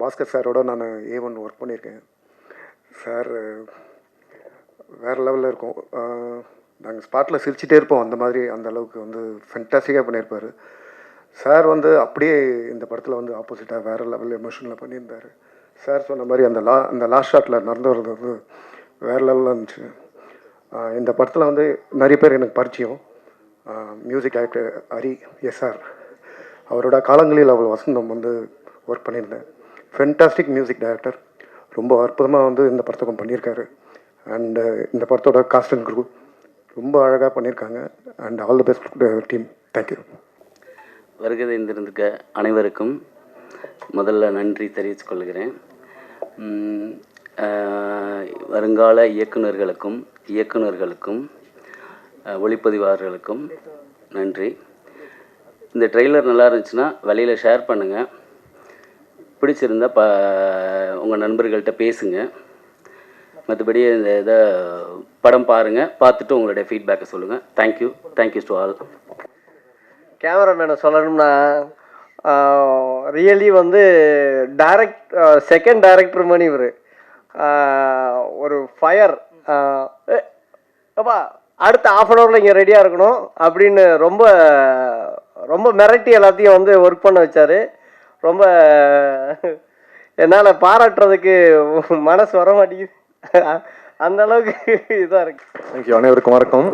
பாஸ்கர் சாரோட நான் A one work பண்ணியிருக்கேன். சார் வேறு லெவலில் இருக்கும். நாங்கள் ஸ்பாட்டில் சிரிச்சிட்டே இருப்போம். அந்த மாதிரி அந்த அளவுக்கு வந்து ஃபென்டாஸ்டிக்காக பண்ணியிருப்பார். சார் வந்து அப்படியே இந்த படத்தில் வந்து ஆப்போசிட்டாக வேறு லெவல் எமோஷனில் பண்ணியிருந்தார். சார் சொன்ன மாதிரி அந்த லா அந்த லாஸ்ட் ஷாட்டில் நடந்து வர்றது வந்து வேறு லெவலில் இருந்துச்சு. இந்த படத்தில் வந்து நிறைய பேர் எனக்கு பரிச்சயம். மியூசிக் டைரக்டர் ஹரி எஸ்ஆர் அவரோட காலங்களில் அவ்வளோ வசந்தம் வந்து ஒர்க் பண்ணியிருந்தேன். ஃபென்டாஸ்டிக் மியூசிக் டைரக்டர் ரொம்ப அற்புதமாக வந்து இந்த படத்துக்கும் பண்ணியிருக்காரு. அண்டு uh, இந்த படத்தோட காஸ்ட் அண்ட் குரூப் ரொம்ப அழகாக பண்ணியிருக்காங்க. And all the best team thank you வருகை தந்திருக்க அனைவருக்கும் முதல்ல நன்றி தெரிவித்துக் கொள்கிறேன். வருங்கால இயக்குனர்களுக்கும் இயக்குனர்களுக்கும் ஒளிப்பதிவாளர்களுக்கும் நன்றி. இந்த ட்ரெய்லர் நல்லா இருந்துச்சுன்னா வெளியில் ஷேர் பண்ணுங்கள் பிடிச்சிருந்தா ப உங்கள் நண்பர்கள்ட்ட பேசுங்க. மற்றபடி இந்த இதை படம் பாருங்கள் பார்த்துட்டு உங்களுடைய ஃபீட்பேக்கை சொல்லுங்கள் thank you thank you to all கேமராமேனை சொல்லணும்னா ரியலி வந்து டைரக்ட் செகண்ட் டைரக்டர் மணி இவர். ஒரு ஃபயர் அப்பா அடுத்த ஆஃப் அன் ஹவரில் இங்கே ரெடியாக இருக்கணும். அப்படின்னு ரொம்ப ரொம்ப மிரட்டி எல்லாத்தையும் வந்து ஒர்க் பண்ண வச்சார். ரொம்ப என்னால் பாராட்டுறதுக்கு மனசு வர மாட்டேங்குது. அந்த அளவுக்கு இதாக இருக்கு. தேங்க்யூ அனைவருக்கும் வணக்கம்.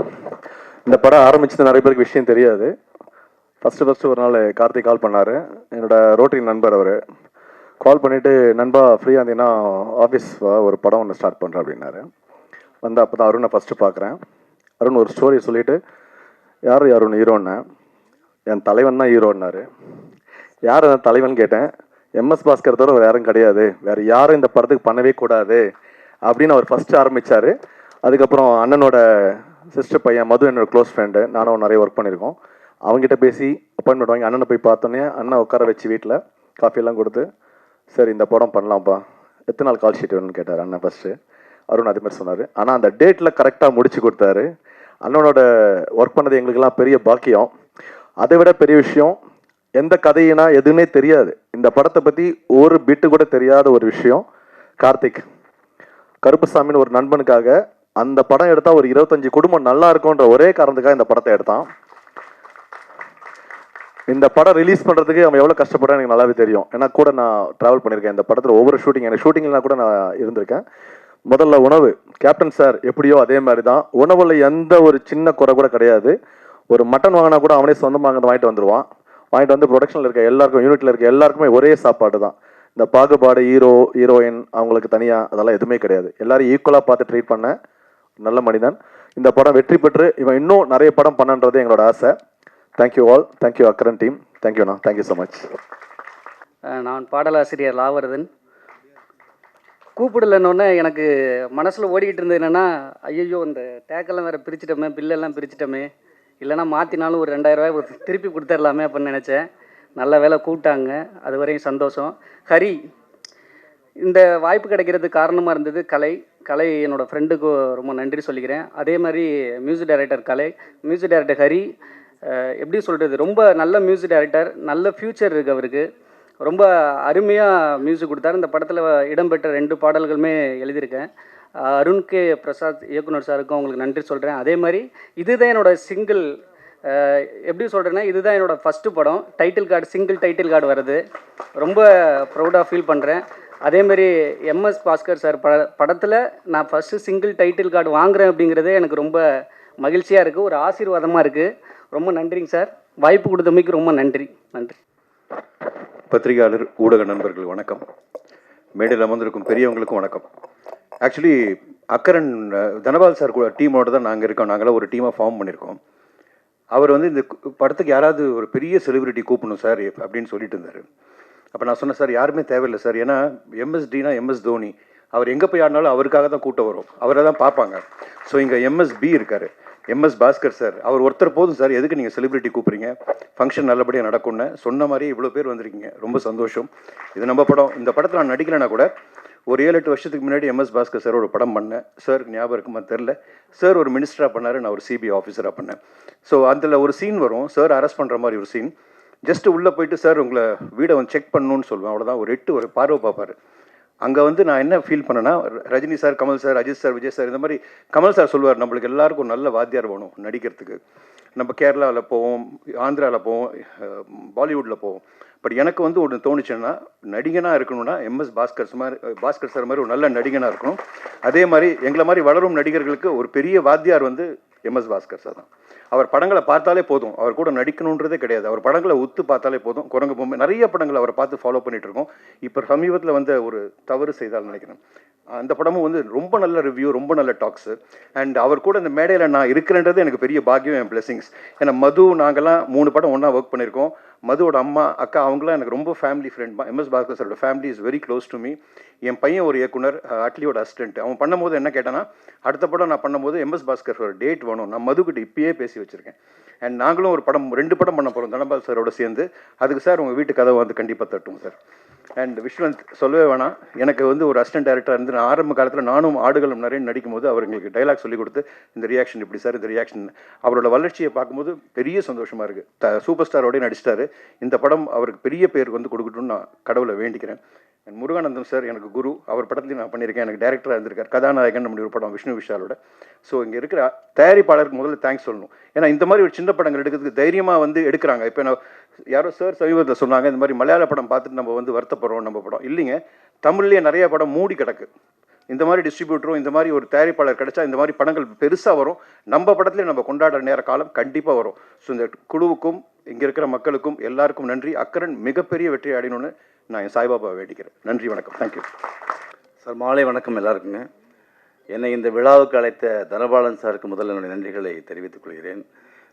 இந்த படம் ஆரம்பிச்சது நிறைய பேருக்கு விஷயம் தெரியாது. ஃபஸ்ட்டு ஃபஸ்ட்டு ஒரு நாள் கார்த்திக் கால் பண்ணார். என்னோட ரோட்டரி நண்பர் அவர். கால் பண்ணிவிட்டு நண்பா ஃப்ரீயாக இருந்தீங்கன்னா ஆஃபீஸ் ஒரு படம் ஒன்று ஸ்டார்ட் பண்ணுறேன் அப்படின்னாரு. வந்து அப்போ தான் அருணை ஃபஸ்ட்டு பார்க்குறேன் அருண் ஒரு ஸ்டோரி சொல்லிவிட்டு யார் அருண் ஹீரோன்னு என் தலைவன் தான் ஹீரோன்னாரு யார் அந்த தலைவன் கேட்டேன். எம்எஸ் பாஸ்கர் தவிர வேறு யாரும் கிடையாது. வேறு யாரும் இந்த படத்துக்கு பண்ணவே கூடாது அப்படின்னு அவர் ஃபஸ்ட்டு ஆரம்பித்தார் அதுக்கப்புறம் அண்ணனோட சிஸ்டர் பையன் மது என்னோட க்ளோஸ் ஃப்ரெண்டு நானும் நிறைய ஒர்க் பண்ணியிருக்கோம். அவங்ககிட்ட பேசி அப்பாயின்மெண்ட் வாங்கி அண்ணனை போய் பார்த்தோன்னே அண்ணன் உட்கார வச்சு வீட்டில் காஃபியெல்லாம் கொடுத்து சரி இந்த படம் பண்ணலாம்ப்பா. எத்தனை நாள் கால் ஷீட் வேணும்னு கேட்டார் அண்ணன் ஃபஸ்ட்டு அருண் அதேமாதிரி சொன்னார். ஆனால் அந்த டேட்டில் கரெக்டாக முடிச்சு கொடுத்தாரு. அண்ணனோட ஒர்க் பண்ணது எங்களுக்கெல்லாம் பெரிய பாக்கியம். அதை விட பெரிய விஷயம் எந்த கதையினா எதுன்னே தெரியாது. இந்த படத்தை பற்றி ஒரு பிட்டு கூட தெரியாத ஒரு விஷயம். கார்த்திக் கருப்புசாமின்னு ஒரு நண்பனுக்காக அந்த படம் எடுத்தால் ஒரு இருபத்தஞ்சி குடும்பம் நல்லா இருக்கும்ன்ற ஒரே காரணத்துக்காக இந்த படத்தை எடுத்தான். இந்த படம் ரிலீஸ் பண்ணுறதுக்கு அவன் எவ்வளோ கஷ்டப்படுறான்னு எனக்கு நல்லாவே தெரியும். ஏன்னா கூட நான் ட்ராவல் பண்ணியிருக்கேன். இந்த படத்தில் ஒவ்வொரு ஷூட்டிங் எனக்கு ஷூட்டிங்லாம் கூட நான் இருந்திருக்கேன். முதல்ல உணவு. கேப்டன் சார் எப்படியோ அதே மாதிரி தான் உணவில் எந்த ஒரு சின்ன குறை கூட கிடையாது. ஒரு மட்டன் வாங்கினா கூட அவனே சொந்தமாக வாங்கிட்டு வந்துடுவான் வாங்கிட்டு வந்து ப்ரொடக்ஷனில் இருக்க எல்லாருக்கும் யூனிட்டில் இருக்க எல்லாருக்குமே ஒரே சாப்பாடு தான் இந்த பாகுபாடு ஹீரோ ஹீரோயின் அவங்களுக்கு தனியாக அதெல்லாம் எதுவுமே கிடையாது. எல்லாரும் ஈக்குவலாக பார்த்து ட்ரீட் பண்ண நல்ல மனிதன். இந்த படம் வெற்றி பெற்று இவன் இன்னும் நிறைய படம் பண்ணன்றது எங்களோட ஆசை. Thank you all thank you Akkaran team தேங்க்யூண்ணா தேங்க்யூ ஸோ மச் நான் பாடலாசிரியர் லாவரதன். கூப்பிடலன்னொன்னே எனக்கு மனசில் ஓடிக்கிட்டு இருந்தது என்னென்னா ஐயோ இந்த டேக்கெல்லாம் வேறு பிரிச்சிட்டோமே பில்லெல்லாம் பிரிச்சிட்டோமே. இல்லைனா மாற்றினாலும் ஒரு ரெண்டாயிரம் ரூபாய் திருப்பி கொடுத்துடலாமே அப்படின்னு நினச்சேன். நல்ல வேலை கூப்பிட்டாங்க. அது வரையும் சந்தோஷம். ஹரி இந்த வாய்ப்பு கிடைக்கிறதுக்கு காரணமாக இருந்தது கலை. கலை என்னோடய ஃப்ரெண்டுக்கு ரொம்ப நன்றி சொல்லிக்கிறேன். அதே மாதிரி music director Kalai. Music director Hari எப்படி சொல்கிறது ரொம்ப நல்ல மியூசிக் டைரக்டர் நல்ல ஃப்யூச்சர் இருக்குது அவருக்கு. ரொம்ப அருமையாக மியூசிக் கொடுத்தாரு. இந்த படத்தில் இடம்பெற்ற ரெண்டு பாடல்களுமே எழுதியிருக்கேன். அருண் கே பிரசாத் இயக்குனர் சாருக்கும் உங்களுக்கு நன்றி சொல்கிறேன் அதே மாதிரி இதுதான் என்னோட சிங்கிள் எப்படி சொல்கிறேன்னா இதுதான் என்னோடய ஃபஸ்ட்டு படம். Title card single title card வருது. ரொம்ப ப்ரௌடாக ஃபீல் பண்ணுறேன் அதேமாரி எம்எஸ் பாஸ்கர் சார் பட படத்தில் நான் ஃபஸ்ட்டு சிங்கிள் டைட்டில் கார்டு வாங்குறேன் அப்படிங்கிறதே எனக்கு ரொம்ப மகிழ்ச்சியாக இருக்குது ஒரு ஆசீர்வாதமாக இருக்குது ரொம்ப நன்றிங்க சார். வாய்ப்பு கொடுத்தமைக்கு ரொம்ப நன்றி. நன்றி. பத்திரிகையாளர் ஊடக நண்பர்கள் வணக்கம். மேடையில் அமர்ந்திருக்கும் பெரியவங்களுக்கும் வணக்கம். ஆக்சுவலி அக்கரன் தனபால் சார் கூட டீமோட தான் நாங்கள் இருக்கோம். நாங்களாம் ஒரு டீமாக ஃபார்ம் பண்ணியிருக்கோம் அவர் வந்து இந்த படத்துக்கு யாராவது ஒரு பெரிய செலிபிரிட்டி கூப்பிடணும் சார் அப்படின்னு சொல்லிட்டு இருந்தார். அப்போ நான் சொன்னேன் சார் யாருமே தேவையில்லை சார். ஏன்னா எம்எஸ்டினா எம்எஸ் தோனி. அவர் எங்கே போய் ஆடினாலும் அவருக்காக தான் கூட்டம் வரும். அவரை தான் பார்ப்பாங்க. ஸோ இங்கே எம்எஸ்பி இருக்கார். MS Bhaskar sir. அவர் ஒருத்தர் போதும் சார். எதுக்கு நீங்கள் செலிபிரிட்டி கூப்பிட்றீங்க? ஃபங்க்ஷன் நல்லபடியாக நடக்கும்னு. சொன்ன மாதிரி இவ்வளோ பேர் வந்திருக்கீங்க. ரொம்ப சந்தோஷம். இது நம்ம படம். இந்த படத்தில் நான் நடிக்கலைன்னா கூட ஒரு ஏழு எட்டு வருஷத்துக்கு முன்னாடி எம்எஸ் பாஸ்கர் சார் ஒரு படம் பண்ணேன். சார் ஞாபகம் இருக்குமா தெரில சார் ஒரு மினிஸ்டராக பண்ணார் நான் ஒரு சிபிஐ ஆஃபீஸராக பண்ணேன். ஸோ அதில் ஒரு சீன் வரும். சார் அரெஸ்ட் பண்ணுற மாதிரி ஒரு சீன் ஜஸ்ட் உள்ளே போயிட்டு சார் உங்களை வீடை வந்து செக் பண்ணணும்னு சொல்லுவேன். அவ்வளோதான் ஒரு எட்டு ஒரு பார்வை பார்ப்பார். அங்கே வந்து நான் என்ன ஃபீல் பண்ணேன்னா Rajini sir Kamal sir Ajith sir Vijay sir இந்த மாதிரி கமல் சார் சொல்லுவார் நம்மளுக்கு எல்லாருக்கும் நல்ல வாத்தியார் வேணும் நடிக்கிறதுக்கு. நம்ம கேரளாவில் போவோம் ஆந்திராவில் போவோம் பாலிவுட்டில் போவோம். பட் எனக்கு வந்து ஒன்று தோணுச்சுன்னா நடிகனாக இருக்கணும்னா எம்எஸ் பாஸ்கர் மாதிரி பாஸ்கர் சார் மாதிரி ஒரு நல்ல நடிகனாக இருக்கணும். அதே மாதிரி எங்களை மாதிரி வளரும் நடிகர்களுக்கு ஒரு பெரிய வாத்தியார் வந்து எம்எஸ் பாஸ்கர் சார் தான். அவர் படங்களை பார்த்தாலே போதும். அவர் கூட நடிக்கணுன்றதே கிடையாது. அவர் படங்களை உத்து பார்த்தாலே போதும். குரங்கு பொம்மை நிறைய படங்களை அவரை பார்த்து ஃபாலோ பண்ணிட்டு இருக்கோம் இப்போ சமீபத்தில் வந்த ஒரு தவறு செய்தால் நினைக்கிறேன். அந்த படமும் வந்து ரொம்ப நல்ல ரிவ்யூ ரொம்ப நல்ல டாக்ஸு அண்ட் அவர் கூட இந்த மேடையில் நான் இருக்கிறேன்றது எனக்கு பெரிய பாக்கியம் என் பிளெஸிங்ஸ் ஏன்னா மது நாங்கெல்லாம் மூணு படம் ஒன்றா ஒர்க் பண்ணியிருக்கோம். மதுவோட அம்மா அக்கா அவங்களாம் எனக்கு ரொம்ப ஃபேமிலி ஃப்ரெண்ட் எம்எஸ் பாஸ்கர் சாரோட family is very close to me என் பையன் ஒரு இயக்குனர் அட்லியோட அசிஸ்டன்ட் அவன் பண்ணும்போது என்ன கேட்டானா அடுத்த படம் நான் பண்ணும்போது எம்எஸ் பாஸ்கர் ஒரு டேட் வேணும். நான் மதுக்கிட்ட இப்பயே பேசி வச்சுருக்கேன். அண்ட் நாங்களும் ஒரு படம் ரெண்டு படம் பண்ண போகிறோம் தனபால் சாரோட சேர்ந்து. அதுக்கு சார் உங்கள் வீட்டு கதவை வந்து கண்டிப்பாக தட்டுவோம் சார். அண்ட் விஸ்வந்த் சொல்லவே வேணாம். எனக்கு வந்து ஒரு அசிஸ்டன்ட் டேரக்டர் இருந்து நான் ஆரம்ப காலத்தில் நானும் ஆடுகளும் நிறைய நடிக்கும் போது அவர் எங்களுக்கு டைலாக் சொல்லி கொடுத்து இந்த ரியாக்ஷன் இப்படி சார் இந்த ரியாக்ஷன் அவரோட வளர்ச்சியை பார்க்கும்போது பெரிய சந்தோஷமாக இருக்குது த சூப்பர் ஸ்டாரோடய நடிச்சிட்டாரு. இந்த படம் அவருக்கு பெரிய பேர் வந்து கொடுக்கட்டும்னு நான் கடவுளை வேண்டிக்கிறேன். And முருகானந்தம் சார் எனக்கு குரு அவர் படத்துலையும் நான் பண்ணியிருக்கேன். எனக்கு டேரக்டராக இருந்திருக்கார். கதாநாயகன் நம்முடைய ஒரு படம் விஷ்ணு விஷாலோட. ஸோ இங்கே இருக்கிற தயாரிப்பாளருக்கு முதல்ல தேங்க்ஸ் சொல்லணும். ஏன்னா இந்த மாதிரி ஒரு சின்ன படங்கள் எடுக்கிறதுக்கு தைரியமாக வந்து எடுக்கிறாங்க. இப்போ நான் யாரோ சார் சமீபத்தில் சொன்னாங்க இந்த மாதிரி மலையாள படம் பார்த்துட்டு நம்ம வந்து வருத்தப்படுறோம் நம்ம படம். இல்லைங்க தமிழ்லேயே நிறைய படம் மூடி கிடக்கு. இந்த மாதிரி டிஸ்ட்ரிபியூட்டரும் இந்த மாதிரி ஒரு தயாரிப்பாளர் கிடைச்சா இந்த மாதிரி படங்கள் பெருசாக வரும். நம்ம படத்துலேயே நம்ம கொண்டாடுற நேர காலம் கண்டிப்பாக வரும். ஸோ இந்த குழுவுக்கும் இங்கே இருக்கிற மக்களுக்கும் எல்லாருக்கும் நன்றி. அக்கரன் மிகப்பெரிய வெற்றி அடையணும்னு நான் என் சாய்பாபா வேண்டிக்கிறேன். நன்றி வணக்கம். தேங்க்யூ சார் மாலை வணக்கம் எல்லாருக்குங்க. என்னை இந்த விழாவுக்கு அழைத்த தனபாலன் சாருக்கு முதல்ல என்னுடைய நன்றிகளை தெரிவித்துக் கொள்கிறேன்.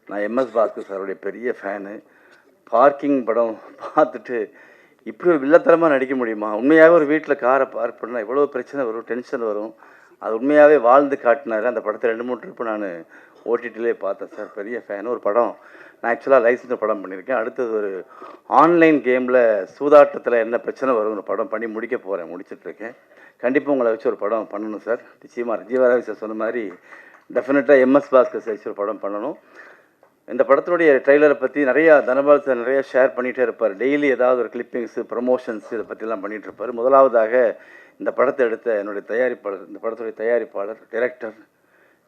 நான் எம்எஸ் பாஸ்கர் சாருடைய பெரிய ஃபேனு பார்க்கிங் படம் பார்த்துட்டு இப்படி ஒரு வில்லத்தனமாக நடிக்க முடியுமா? உண்மையாகவே ஒரு வீட்டில் காரை பார்க் பண்ணால் எவ்வளோ பிரச்சனை வரும் டென்ஷன் வரும். அது உண்மையாகவே வாழ்ந்து காட்டினாரு. அந்த படத்தை ரெண்டு மூணு ட்ரிப்பு நான் ஓடிடிலே பார்த்தேன் சார். பெரிய ஃபேன் ஒரு படம். நான் ஆக்சுவலாக லைசன்ஸ் படம் பண்ணியிருக்கேன். அடுத்தது ஒரு ஆன்லைன் கேமில் சூதாட்டத்தில் என்ன பிரச்சனை வரும்னு படம் பண்ணி முடிக்க போகிறேன் முடிச்சிட்ருக்கேன் கண்டிப்பாக உங்களை வச்சு ஒரு படம் பண்ணணும் சார். நிச்சயமாக ஜீவராவி சார் சொன்ன மாதிரி டெஃபினட்டாக எம்எஸ் பாஸ்கர் சார் வச்சு ஒரு படம் பண்ணணும். இந்த படத்தினுடைய ட்ரெய்லரை பற்றி நிறையா தனபால் சார் ஷேர் பண்ணிகிட்டே இருப்பார். டெய்லி ஏதாவது ஒரு கிளிப்பிங்ஸு ப்ரமோஷன்ஸ் இதை பற்றிலாம் பண்ணிகிட்டு இருப்பார். முதலாவதாக இந்த படத்தை எடுத்த என்னுடைய தயாரிப்பாளர் இந்த படத்துடைய தயாரிப்பாளர் டைரக்டர்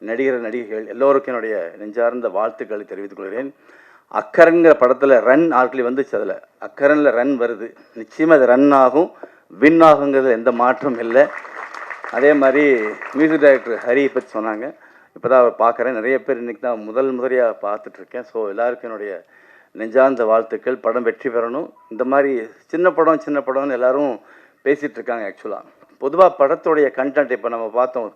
நடிகர் நடிகைகள் எல்லோருக்கும் என்னுடைய நெஞ்சார்ந்த வாழ்த்துக்களை தெரிவித்துக் கொள்கிறேன். அக்கரங்கிற படத்தில் ரன் ஆட்களி வந்துச்சு அதில். அக்கரனில் ரன் வருது. நிச்சயமாக அது ரன் ஆகும் வின் ஆகுங்கிறது எந்த மாற்றமும் இல்லை. அதே மாதிரி மியூசிக் டைரக்டர் ஹரி பற்றி சொன்னாங்க. இப்போ தான் அவர் பார்க்குறேன். நிறைய பேர் இன்றைக்கி தான் முதல் முறையாக பார்த்துட்ருக்கேன். ஸோ எல்லாருக்கும் என்னுடைய நெஞ்சார்ந்த வாழ்த்துக்கள். படம் வெற்றி பெறணும். இந்த மாதிரி சின்ன படம் சின்ன படம்னு எல்லாரும் பேசிகிட்டு இருக்காங்க ஆக்சுவலாக பொதுவாக படத்துடைய கண்டென்ட் இப்போ நம்ம பார்த்தோம்.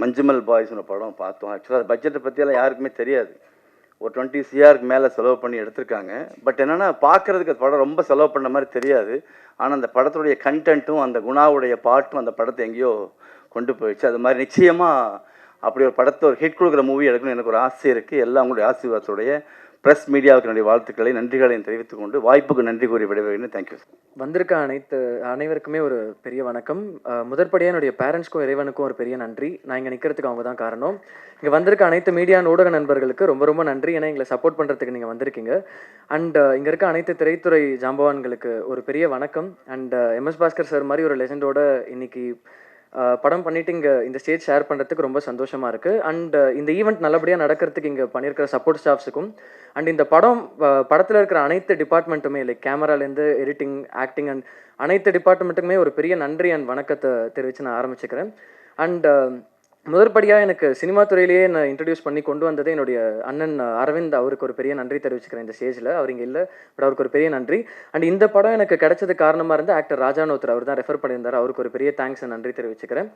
மஞ்சுமல் பாய்ஸ்னு படம் பார்த்தோம். ஆக்சுவலாக பட்ஜெட்டை பற்றியெல்லாம் யாருக்குமே தெரியாது. ஒரு டுவெண்ட்டி சிஆருக்கு மேலே செலவு பண்ணி எடுத்திருக்காங்க. பட் என்னென்னா பார்க்குறதுக்கு படம் ரொம்ப செலவு பண்ண மாதிரி தெரியாது. ஆனால் அந்த படத்துடைய கண்டென்ட்டும் அந்த குணாவுடைய பாட்டும் அந்த படத்தை எங்கேயோ கொண்டு போயிடுச்சு. அது மாதிரி நிச்சயமாக அப்படி ஒரு படத்தை ஒரு ஹிட் கொடுக்குற மூவி எடுக்கணும்னு எனக்கு ஒரு ஆசை இருக்குது எல்லாம் உங்களுடைய ஆசீர்வாதத்துடைய ப்ரெஸ் மீடியாவுக்கு என்னுடைய வாழ்த்துக்களை நன்றிகளையும் தெரிவித்துக் கொண்டு வாய்ப்புக்கு நன்றி கூறி விடைபெறுகிறேன். தேங்க்யூ வந்திருக்க அனைத்து அனைவருக்குமே ஒரு பெரிய வணக்கம். முதற்படியாக என்னுடைய பேரண்ட்ஸ்க்கும் இறைவனுக்கும் ஒரு பெரிய நன்றி. நான் இங்கே நிற்கிறதுக்கு அவங்க தான் காரணம். இங்கே வந்திருக்க அனைத்து மீடியா ஊடக நண்பர்களுக்கு ரொம்ப ரொம்ப நன்றி. ஏன்னா எங்களை சப்போர்ட் பண்ணுறதுக்கு நீங்கள் வந்திருக்கீங்க. அண்ட் இங்கே இருக்க அனைத்து திரைத்துறை ஜாம்பவான்களுக்கு ஒரு பெரிய வணக்கம். அண்ட் எம்எஸ் பாஸ்கர் சார் மாதிரி ஒரு லெஜண்டோட இன்னைக்கு படம் பண்ணிட்டு இங்கே இந்த ஸ்டேஜ் ஷேர் பண்ணுறதுக்கு ரொம்ப சந்தோஷமாக இருக்குது அண்ட் இந்த ஈவெண்ட் நல்லபடியாக நடக்கிறதுக்கு இங்கே பண்ணியிருக்கிற சப்போர்ட் ஸ்டாஃப்ஸுக்கும் அண்ட் இந்த படம் படத்தில் இருக்கிற அனைத்து டிபார்ட்மெண்ட்டுமே லைக் கேமராலேருந்து எடிட்டிங் ஆக்டிங் அண்ட் அனைத்து டிபார்ட்மெண்ட்டுக்குமே ஒரு பெரிய நன்றி அண்ட் வணக்கத்தை தெரிவித்து நான் ஆரம்பிச்சுக்கிறேன். அண்ட் முதற்படியாக எனக்கு சினிமா துறையிலேயே நான் இன்ட்ரடியூஸ் பண்ணி கொண்டு வந்ததே என்னுடைய அண்ணன் அரவிந்த். அவருக்கு ஒரு பெரிய நன்றி தெரிவிச்சுக்கிறேன் இந்த ஸ்டேஜில் அவர் இங்கே இல்லை பட் அவருக்கு ஒரு பெரிய நன்றி. அண்ட் இந்த படம் எனக்கு கிடைச்சது காரணமாக இருந்து ஆக்டர் ராஜானோத்தர். அவர் தான் ரெஃபர் பண்ணியிருந்தார். அவருக்கு ஒரு பெரிய தேங்க்ஸ் நன்றி தெரிவிச்சுக்கிறேன்.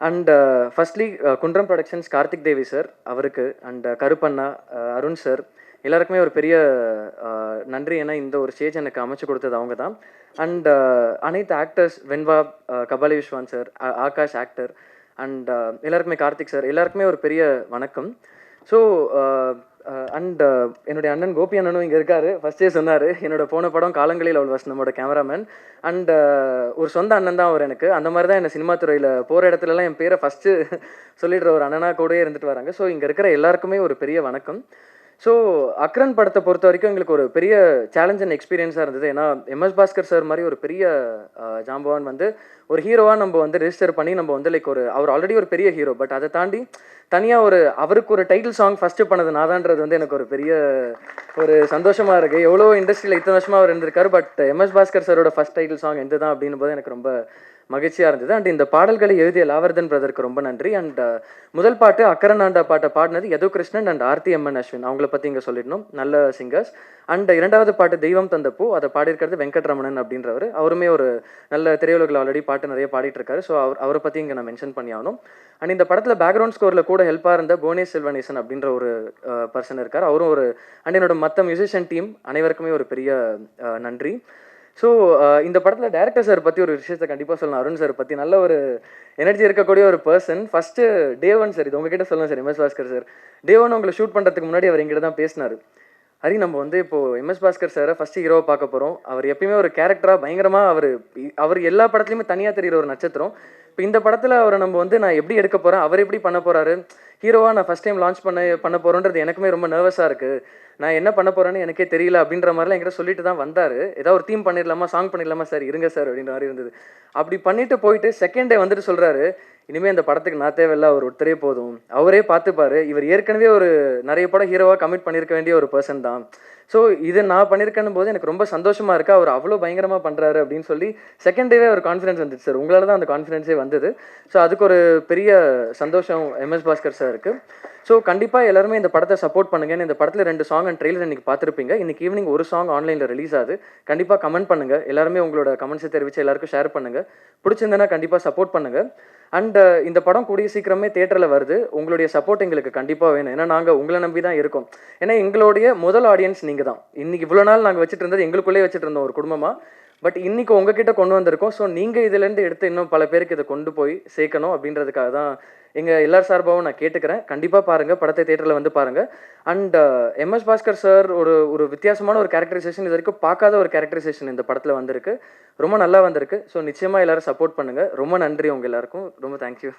And firstly Kundram productions Karthik Devi sir அவருக்கு. அண்ட் கருப்பண்ணா அருண் சார் எல்லாருக்குமே ஒரு பெரிய நன்றி ஏன்னா இந்த ஒரு ஸ்டேஜ் எனக்கு அமைச்சு கொடுத்தது அவங்க தான் அண்ட் அனைத்து actors வெண்வா Kabali Viswan sir Akash actor and uh, எல்லாருக்குமே கார்த்திக் சார் எல்லாருக்குமே ஒரு பெரிய வணக்கம். ஸோ அண்ட் uh, uh, என்னுடைய அண்ணன் கோபி அண்ணனும் இங்கே இருக்காரு. ஃபஸ்ட்டே சொன்னார் என்னோட போன படம் காலங்களில் அவள் வாஸ் நம்மளோட கேமராமேன் அண்ட் ஒரு சொந்த அண்ணன் தான் அவர் எனக்கு. அந்த மாதிரி தான் என்ன சினிமா துறையில் போகிற இடத்துலலாம் என் பேரை ஃபஸ்ட்டு சொல்லிடுற ஒரு அண்ணனாக கூடயே இருந்துட்டு வராங்க. ஸோ இங்கே இருக்கிற எல்லாருக்குமே ஒரு பெரிய வணக்கம். ஸோ அக்ரன் படத்தை பொறுத்த வரைக்கும் எங்களுக்கு ஒரு பெரிய சேலஞ்ச் அண்ட் எக்ஸ்பீரியன்ஸாக இருந்தது. ஏன்னா எம்எஸ் பாஸ்கர் சார் மாதிரி ஒரு பெரிய ஜாம்பவான் வந்து ஒரு ஹீரோவாக நம்ம வந்து ரெஜிஸ்டர் பண்ணி நம்ம வந்து லைக் ஒரு அவர் ஆல்ரெடி ஒரு பெரிய ஹீரோ பட் அதை தாண்டி தனியாக ஒரு அவருக்கு ஒரு டைட்டில் சாங் ஃபஸ்ட்டு பண்ணது நாதான்றது வந்து எனக்கு ஒரு பெரிய ஒரு சந்தோஷமாக இருக்குது எவ்வளோ இண்டஸ்ட்ரியில் இத்தனை வருஷமாக அவர் இருந்திருக்காரு பட் எம்எஸ் பாஸ்கர் சாரோட ஃபஸ்ட் டைட்டில் சாங் எந்த தான் அப்படின்னும் போது எனக்கு ரொம்ப மகிழ்ச்சியாக இருந்தது. அண்ட் இந்த பாடல்களை எழுதிய லாவர்தன் பிரதருக்கு ரொம்ப நன்றி. அண்ட் uh, முதல் பாட்டு அக்கரநாண்டா பாட்டை பாடினது யது கிருஷ்ணன் அண்ட் ஆர்த்தி எம்என் அஸ்வின். அவங்கள பற்றி இங்கே சொல்லிடணும். நல்ல சிங்கர்ஸ் அண்ட் இரண்டாவது பாட்டு தெய்வம் தந்த பூ. அதை பாடியிருக்கிறது வெங்கட்ரமணன் அப்படின்றவர். அவருமே ஒரு நல்ல திரையுலகில் ஆல்ரெடி பாட்டு நிறைய பாடிட்டு இருக்காரு ஸோ அவர் அவரை பற்றி இங்கே நான் மென்ஷன் பண்ணி ஆகணும். அண்ட் இந்த படத்தில் பேக்ரவுண்ட் ஸ்கோரில் கூட ஹெல்ப்பாக இருந்த புவனேஷ் செல்வனேசன் அப்படின்ற ஒரு uh, பர்சன் இருக்கார். அவரும் ஒரு அண்ட் என்னோட மற்ற மியூசிஷியன் டீம் அனைவருக்குமே ஒரு பெரிய uh, நன்றி. ஸோ uh, இந்த படத்தில் டேரக்டர் சார் பற்றி ஒரு விஷயத்தை கண்டிப்பாக சொல்லணும். அருண் சார் பற்றி நல்ல ஒரு எனர்ஜி இருக்கக்கூடிய ஒரு person first day one sir இது உங்ககிட்ட சொல்லணும் sir MS Bhaskar sir day one உங்களை ஷூட் பண்ணுறதுக்கு முன்னாடி அவர் எங்கிட்ட தான் பேசினார். ஹரி நம்ம வந்து இப்போ எம்எஸ் பாஸ்கர் சாரை ஃபர்ஸ்ட் ஹீரோவை பார்க்க போகிறோம் அவர் எப்பயுமே ஒரு கேரக்டராக பயங்கரமாக அவர் அவர் எல்லா படத்துலையுமே தனியாக தெரிகிற ஒரு நட்சத்திரம். இப்போ இந்த படத்தில் அவரை நம்ம வந்து நான் எப்படி எடுக்க போகிறேன் அவர் எப்படி பண்ண போகிறாரு ஹீரோவாக நான் ஃபஸ்ட் டைம் லான்ச் பண்ண பண்ண போகிறோன்றது எனக்குமே ரொம்ப நர்வஸாக இருக்குது நான் என்ன பண்ண போகிறேன்னு எனக்கே தெரியல அப்படின்ற மாதிரிலாம் என்கிட்ட சொல்லிட்டு தான் வந்தார். ஏதாவது ஒரு தீம் பண்ணிடலாமா சாங் பண்ணிடலாமா சார் இருங்க சார் அப்படின்ற மாதிரி இருந்தது. அப்படி பண்ணிட்டு போயிட்டு செகண்ட் டே வந்துட்டு சொல்கிறாரு இனிமேல் இந்த படத்துக்கு நான் தேவையில்ல அவர் ஒருத்தரே போதும். அவரே பார்த்துப்பாரு. இவர் ஏற்கனவே ஒரு நிறைய படம் ஹீரோவாக கமிட் பண்ணியிருக்க வேண்டிய ஒரு பர்சன் தான். ஸோ இது நான் பண்ணியிருக்கேன் போது எனக்கு ரொம்ப சந்தோஷமாக இருக்கு. அவர் அவ்வளோ பயங்கரமாக பண்ணுறாரு அப்படின்னு சொல்லி செகண்ட் டேவே ஒரு கான்ஃபிடன்ஸ் வந்துச்சு சார் உங்களால் தான் அந்த கான்ஃபிடன்ஸே வந்தது. ஸோ அதுக்கு ஒரு பெரிய சந்தோஷம் எம்எஸ் பாஸ்கர் சார் இருக்குது ஸோ கண்டிப்பாக எல்லாருமே இந்த படத்தை சப்போர்ட் பண்ணுங்கன்னு இந்த படத்தில் ரெண்டு சாங் அண்ட் ட்ரெயிலர் இன்றைக்கி பார்த்துருப்பீங்க. இன்னைக்கு ஈவினிங் ஒரு சாங் ஆன்லைனில் ரிலீஸ் ஆகுது. கண்டிப்பாக கமெண்ட் பண்ணுங்கள் எல்லாருமே உங்களோட கமெண்ட்ஸை தெரிவித்து எல்லாருக்கும் ஷேர் பண்ணுங்கள் பிடிச்சிருந்தேன்னா கண்டிப்பாக சப்போர்ட் பண்ணுங்கள் அண்ட் இந்த படம் கூடிய சீக்கிரமே தேட்டரில் வருது. உங்களுடைய சப்போர்ட் எங்களுக்கு கண்டிப்பாக வேணும். ஏன்னா நாங்கள் உங்களை நம்பி தான் இருக்கோம். ஏன்னா எங்களுடைய முதல் ஆடியன்ஸ் நீங்கள் தான் இன்னைக்கு இவ்வளோ நாள் நாங்கள் வச்சுட்டு இருந்தது எங்களுக்குள்ளே வச்சுட்டு இருந்தோம் ஒரு குடும்பமாக பட் இன்னைக்கு உங்ககிட்ட கொண்டு வந்திருக்கோம். ஸோ நீங்கள் இதுலேருந்து எடுத்து இன்னும் பல பேருக்கு இதை கொண்டு போய் சேர்க்கணும் அப்படின்றதுக்காக தான் எங்கள் எல்லார் சார்பாகவும் நான் கேட்டுக்கிறேன். கண்டிப்பாக பாருங்கள் படத்தை தேட்டரில் வந்து பாருங்கள் அண்ட் எம்எஸ் பாஸ்கர் சார் ஒரு ஒரு வித்தியாசமான ஒரு கேரக்டரைசேஷன் இது வரைக்கும் பார்க்காத ஒரு கேரக்டரைசேஷன் இந்த படத்தில் வந்திருக்கு. ரொம்ப நல்லா வந்திருக்கு. ஸோ நிச்சயமாக எல்லோரும் சப்போர்ட் பண்ணுங்கள் ரொம்ப நன்றி உங்கள் எல்லாருக்கும். ரொம்ப தேங்க்யூ